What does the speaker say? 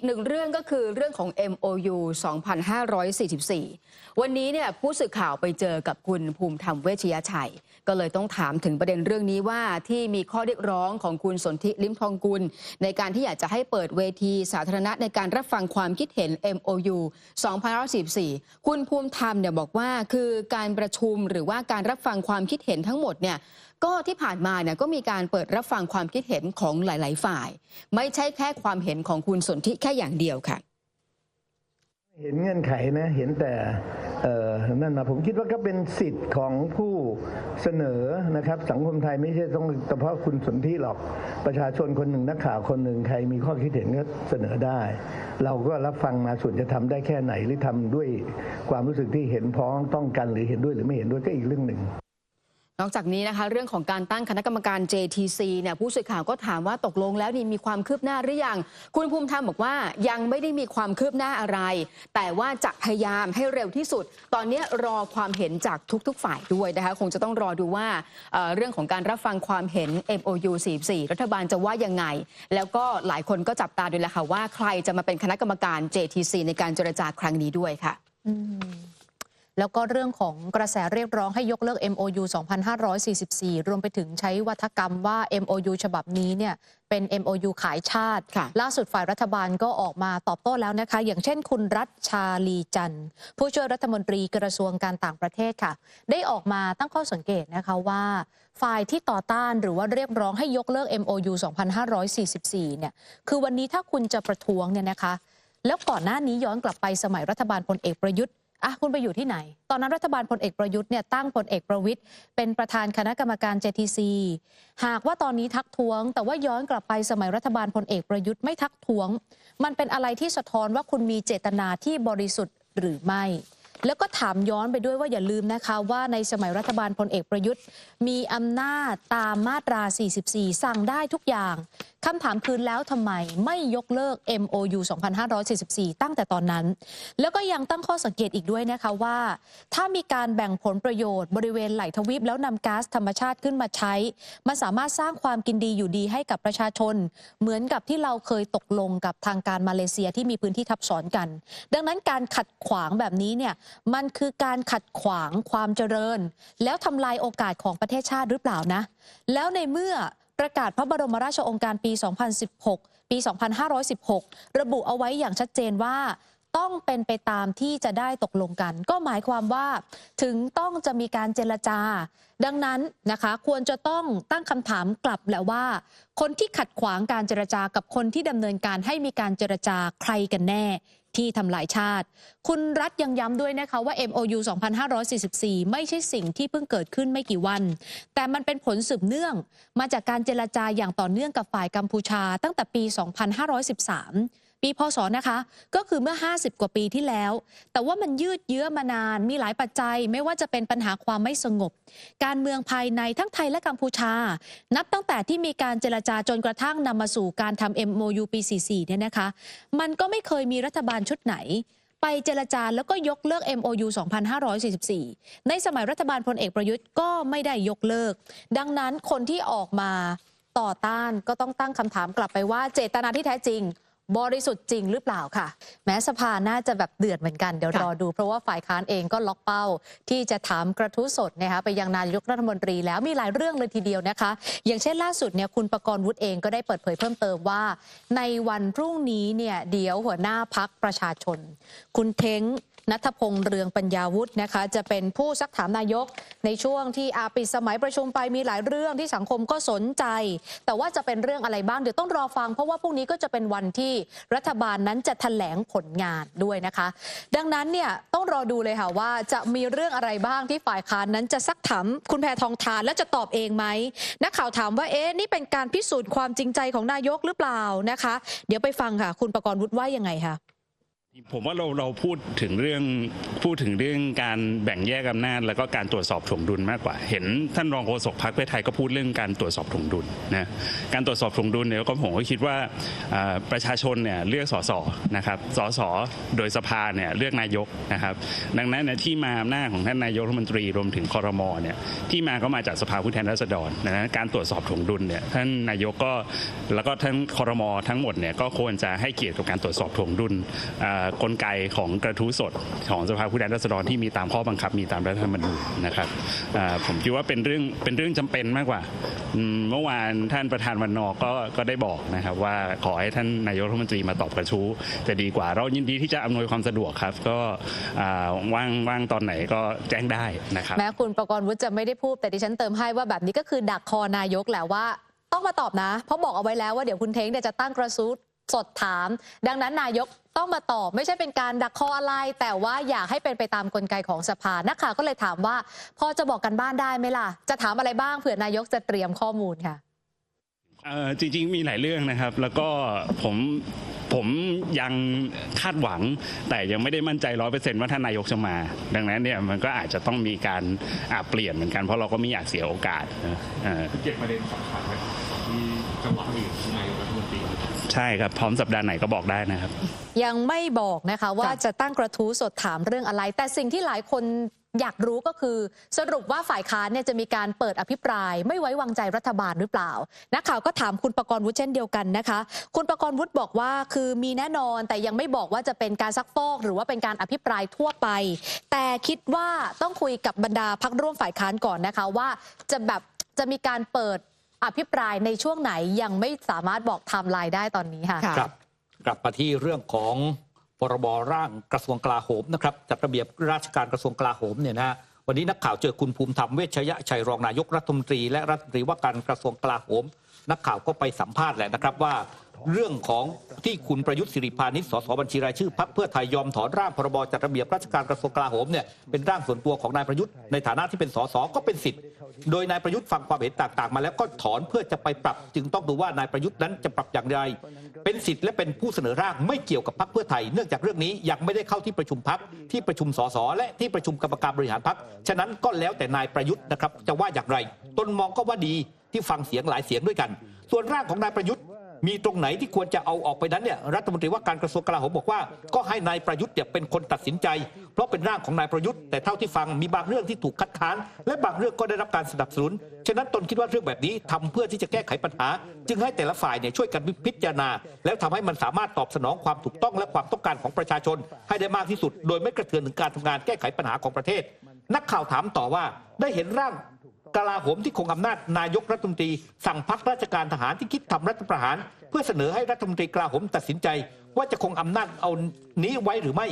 กหนึ่งเรื่องก็คือเรื่องของ MOU 2544 วันนี้เนี่ยผู้สื่อข่าวไปเจอกับคุณภูมิธรรมเวชยชัย ก็เลยต้องถามถึงประเด็นเรื่องนี้ว่าที่มีข้อเรียกร้องของคุณสนธิลิ้มทองกุล ในการที่อยากจะให้เปิดเวทีสาธารณะในการรับฟังความคิดเห็น MOU 2544 คุณภูมิธรรมเนี่ยบอกว่าคือการประชุมหรือว่าการรับฟังความคิดเห็นทั้งหมดเนี่ย ก็ที่ผ่านมาเนี่ยก็มีการเปิดรับฟังความคิดเห็นของหลาย ๆ ฝ่าย ไม่ใช่แค่ความเห็นของคุณสนธิแค่อย่างเดียวค่ะเห็นเงื่อนไขนะเห็นแต่เนั่นมาผมคิดว่าก็เป็นสิทธิ์ของผู้เสนอนะครับ สังคมไทยไม่ใช่ต้องเฉพาะคุณสนธิหรอกประชาชนคนหนึ่งนักข่าวคนหนึ่งใครมีข้อคิดเห็นก็เสนอได้ เราก็รับฟังมาส่วนจะทำได้แค่ไหนหรือทำด้วยความรู้สึกที่เห็นพ้องต้องกันหรือเห็นด้วยหรือไม่เห็นด้วยก็อีกเรื่องหนึ่ง นอกจากนี้นะคะเรื่องของการตั้งคณะกรรมการ JTC เนี่ยผู้สื่อข่าวก็ถามว่าตกลงแล้วนี่มีความคืบหน้าหรือยัง คุณภูมิธรรมบอกว่ายังไม่ได้มีความคืบหน้าอะไร แต่ว่าจะพยายามให้เร็วที่สุด ตอนนี้รอความเห็นจากทุกๆ ฝ่ายด้วยนะคะคงจะต้องรอดูว่าเเรื่องของการรับฟังความเห็น MOU 44 รัฐบาลจะว่ายังไง แล้วก็หลายคนก็จับตาดูแลวค่ะว่าใครจะมาเป็นคณะกรรมการ JTC ในการเจรจาครั้งนี้ด้วยค่ะอื แล้วก็เรื่องของกระแสเรียกร้องให้ยกเลิก MOU 2544 รวมไปถึงใช้วัฒกรรมว่า MOU ฉบับนี้เนี่ยเป็น MOU ขายชาติค่ะล่าสุดฝ่ายรัฐบาลก็ออกมาตอบโต้แล้วนะคะ อย่างเช่นคุณรัชชาลีจันทร์ผู้ช่วยรัฐมนตรีกระทรวงการต่างประเทศค่ะ ได้ออกมาตั้งข้อสังเกตนะคะว่า ฝ่ายที่ต่อต้านหรือว่าเรียกร้องให้ยกเลิก MOU 2544 เนี่ย คือวันนี้ถ้าคุณจะประท้วงเนี่ยนะคะ แล้วก่อนหน้านี้ย้อนกลับไปสมัยรัฐบาลพลเอกประยุทธ์ อะคุณไปอยู่ที่ไหน ตอนนั้นรัฐบาลพลเอกประยุทธ์เนี่ยตั้งพลเอกประวิทย์เป็นประธานคณะกรรมการ JTC หากว่าตอนนี้ทักท้วง แต่ว่าย้อนกลับไปสมัยรัฐบาลพลเอกประยุทธ์ไม่ทักท้วง มันเป็นอะไรที่สะท้อนว่าคุณมีเจตนาที่บริสุทธิ์หรือไม่ แล้วก็ถามย้อนไปด้วยว่าอย่าลืมนะคะ ว่าในสมัยรัฐบาลพลเอกประยุทธ์ มีอำนาจตามมาตรา 44 สั่งได้ทุกอย่างคำถามคือแล้วทำไมไม่ยกเลิก MOU 2544 ตั้งแต่ตอนนั้น แล้วก็ยังตั้งข้อสังเกตอีกด้วยนะคะว่า ถ้ามีการแบ่งผลประโยชน์บริเวณไหลทวีปแล้วนำก๊าซธรรมชาติขึ้นมาใช้ มันสามารถสร้างความกินดีอยู่ดีให้กับประชาชน เหมือนกับที่เราเคยตกลงกับทางการมาเลเซียที่มีพื้นที่ทับซ้อนกัน ดังนั้นการขัดขวางแบบนี้เนี่ยมันคือการขัดขวางความเจริญ แล้วทำลายโอกาสของประเทศชาติหรือเปล่านะ แล้วในเมื่อ ประกาศพระบรมราชโองการปี 2016 ปี 2516 ระบุเอาไว้อย่างชัดเจนว่าต้องเป็นไปตามที่จะได้ตกลงกัน ก็หมายความว่าถึงต้องจะมีการเจรจา ดังนั้นนะคะควรจะต้องตั้งคำถามกลับแหละว่า คนที่ขัดขวางการเจรจากับคนที่ดำเนินการให้มีการเจรจาใครกันแน่ ที่ทำลายชาติ คุณรัฐยังย้ำด้วยนะคะว่า MOU 2544 ไม่ใช่สิ่งที่เพิ่งเกิดขึ้นไม่กี่วัน แต่มันเป็นผลสืบเนื่อง มาจากการเจรจาอย่างต่อเนื่องกับฝ่ายกัมพูชาตั้งแต่ปี 2513 ปีพศนะคะ ก็คือเมื่อ 50 กว่าปีที่แล้ว แต่ว่ามันยืดเยื้อมานานมีหลายปัจจัย ไม่ว่าจะเป็นปัญหาความไม่สงบ การเมืองภายในทั้งไทยและกัมพูชา นับตั้งแต่ที่มีการเจรจาจนกระทั่งนำมาสู่การทำ MOU ปี 44 เนี่ยนะคะ มันก็ไม่เคยมีรัฐบาลชุดไหนไปเจรจาแล้วก็ยกเลิก MOU 2544 ในสมัยรัฐบาลพลเอกประยุทธ์ก็ไม่ได้ยกเลิก ดังนั้นคนที่ออกมาต่อต้านก็ต้องตั้งคำถามกลับไปว่าเจตนาที่แท้จริง บริสุทธิ์จริงหรือเปล่าค่ะ แม้สภาน่าจะแบบเดือดเหมือนกันเดี๋ยวค่ะรอดู เพราะว่าฝ่ายค้านเองก็ล็อกเป้า ที่จะถามกระทู้สดนะคะไปยังนายกรัฐมนตรีแล้วมีหลายเรื่องเลยทีเดียวนะคะ อย่างเช่นล่าสุดเนี่ยคุณประกรณ์วุฒิเองก็ได้เปิดเผยเพิ่มเติมว่า ในวันพรุ่งนี้เนี่ยเดี๋ยวหัวหน้าพักประชาชน คุณเท้ง นัทพงษ์เรืองปัญญาวุฒินะคะ จะเป็นผู้ซักถามนายกในช่วงที่อาปิดสมัยประชุมไปมีหลายเรื่องที่สังคมก็สนใจ แต่ว่าจะเป็นเรื่องอะไรบ้างเดี๋ยวต้องรอฟัง เพราะว่าพรุ่งนี้ก็จะเป็นวันที่รัฐบาลนั้นจะแถลงผลงานด้วยนะคะ ดังนั้นเนี่ยต้องรอดูเลยค่ะว่าจะมีเรื่องอะไรบ้างที่ฝ่ายค้านนั้นจะซักถามคุณแพทองทานแล้วจะตอบเองไหมนักข่าวถามว่าเอ๊ะนี่เป็นการพิสูจน์ความจริงใจของนายกหรือเปล่านะคะ เดี๋ยวไปฟังค่ะ คุณประกรณ์วุฒิว่ายังไงคะ ผมว่าเราเราพูดถึงเรื่องพูดถึงเรื่องการแบ่งแยกอำนาจแล้วก็การตรวจสอบถ่วงดุลมากกว่า เห็นท่านรองโฆษกพรรคเพื่อไทยก็พูดเรื่องการตรวจสอบถ่วงดุลนะการตรวจสอบถ่วงดุลเนี่ยก็ผมก็คิดว่าประชาชนเนี่ยเลือกสสนะครับสสโดยสภาเนี่ยเลือกนายกนะครับ ดังนั้นเนี่ยที่มาอำนาจของท่านนายกรัฐมนตรีรวมถึงคอรมอเนี่ยที่มาก็มาจากสภาผู้แทนราษฎรนั้นการตรวจสอบถ่วงดุลเนี่ยท่านนายกก็แล้วก็ทั้งคอรมอทั้งหมดเนี่ยก็ควรจะให้เกียรติกับการตรวจสอบถ่วงดุลอ่ากลไกของกระทู้สดของสภาผู้แทนราษฎรที่มีตามข้อบังคับมีตามรัฐธรรมนูญนะครับผมคิดว่าเป็นเรื่องเป็นเรื่องจำเป็นมากกว่า เมื่อวานท่านประธานวันนอร์ก็ก็ได้บอกนะครับว่าขอให้ท่านนายกรัฐมนตรีมาตอบกระทู้จะดีกว่าเรายินดีที่จะอำนวยความสะดวกครับ ก็ว่างว่างตอนไหนก็แจ้งได้นะครับแม้คุณประกรณ์วุฒิจะไม่ได้พูดแต่ดิฉันเติมให้ว่าแบบนี้ก็คือดักคอนายกแหละว่าต้องมาตอบนะ เพราะบอกเอาไว้แล้วว่าเดี๋ยวคุณเท้งเนี่ยจะตั้งกระซู้ สดถาม ดังนั้นนายกต้องมาตอบไม่ใช่เป็นการดักคออะไร แต่ว่าอยากให้เป็นไปตามกลไกของสภานักข่าวก็เลยถามว่า พอจะบอกกันบ้านได้ไหมล่ะ จะถามอะไรบ้างเผื่อนายกจะเตรียมข้อมูลค่ะเอ่อจริงๆมีหลายเรื่องนะครับ แล้วก็ผมผมยังคาดหวัง แต่ยังไม่ได้มั่นใจร้อยเปอร์เซ็นต์ว่าท่านนายกจะมา ดังนั้นเนี่ยมันก็อาจจะต้องมีการอาเปลี่ยนเหมือนกันเพราะเราก็ไม่อยากเสียโอกาสนะเอ่อเก็บประเด็นสำคัญไว้ที่จังหวะอื่นที่นายกรัฐมนตรี ใช่ครับ พร้อมสัปดาห์ไหนก็บอกได้นะครับ ยังไม่บอกนะคะว่าค่ะจะตั้งกระทู้สดถามเรื่องอะไร แต่สิ่งที่หลายคนอยากรู้ก็คือ สรุปว่าฝ่ายค้านเนี่ยจะมีการเปิดอภิปราย ไม่ไว้วางใจรัฐบาลหรือเปล่า นักข่าวก็ถามคุณประกรณ์วุฒิเช่นเดียวกันนะคะ คุณประกรณ์วุฒิบอกว่าคือมีแน่นอนแต่ยังไม่บอกว่าจะเป็นการซักฟอก หรือว่าเป็นการอภิปรายทั่วไป แต่คิดว่าต้องคุยกับบรรดาพักร่วมฝ่ายค้านก่อนนะคะว่าจะแบบจะมีการเปิด อภิปรายในช่วงไหนยังไม่สามารถบอกไทม์ไลน์ได้ตอนนี้ค่ะค่ะ ครับ กลับมาที่เรื่องของพรบร่างกระทรวงกลาโหมนะครับจัดระเบียบราชการกระทรวงกลาโหมเนี่ยนะฮะวันนี้นักข่าวเจอคุณภูมิธรรมเวชยชัยรองนายกรัฐมนตรีและรัฐมนตรีว่าการกระทรวงกลาโหม นักข่าวก็ไปสัมภาษณ์แหละนะครับว่า เรื่องของที่คุณประยุทธ์สิริพานิชสสบัญชีรายชื่อพักเพื่อไทยยอมถอนร่างพรบจัดระเบียบราชการกระทรวงกลาโหมเนี่ยเป็นร่างส่วนตัวของนายประยุทธ์ในฐานะที่เป็นสสก็เป็นสิทธิ์ โดยนายประยุทธ์ฟังความเห็นต่างๆ มาแล้วก็ถอนเพื่อจะไปปรับ จึงต้องดูว่านายประยุทธ์นั้นจะปรับอย่างไร เป็นสิทธิ์และเป็นผู้เสนอร่างไม่เกี่ยวกับพรรคเพื่อไทย เนื่องจากเรื่องนี้ยังไม่ได้เข้าที่ประชุมพักที่ประชุมสสและที่ประชุมกรรมการบริหารพักฉะนั้นก็แล้วแต่นายประยุทธ์นะครับจะว่าอย่างไรตนมองก็ว่าดีที่ฟังเสียงหลายเสียงด้วยกัน ส่วนร่างของนายประยุทธ์ มีตรงไหนที่ควรจะเอาออกไปนั้นเนี่ยรัฐมนตรีว่าการกระทรวงกลาโหมบอกว่า ก็ให้นายประยุทธ์เนี่ยเป็นคนตัดสินใจ เพราะเป็นร่างของนายประยุทธ์แต่เท่าที่ฟังมีบางเรื่องที่ถูกคัดค้าน และบางเรื่องก็ได้รับการสนับสนุนฉะนั้นตนคิดว่าเรื่องแบบนี้ทำเพื่อที่จะแก้ไขปัญหา จึงให้แต่ละฝ่ายเนี่ยช่วยกันพิจารณา แล้วทำให้มันสามารถตอบสนองความถูกต้องและความต้องการของประชาชน ให้ได้มากที่สุด โดยไม่กระเทือนถึงการทำงานแก้ไขปัญหาของประเทศ นักข่าวถามต่อว่าได้เห็นร่าง กลาโหมที่คงอำนาจนายกรัฐมนตรี สั่งพักราชการทหารที่คิดทำรัฐประหาร เพื่อเสนอให้รัฐมนตรีกลาโหมตัดสินใจ ว่าจะคงอำนาจเอานี้ไว้หรือไม่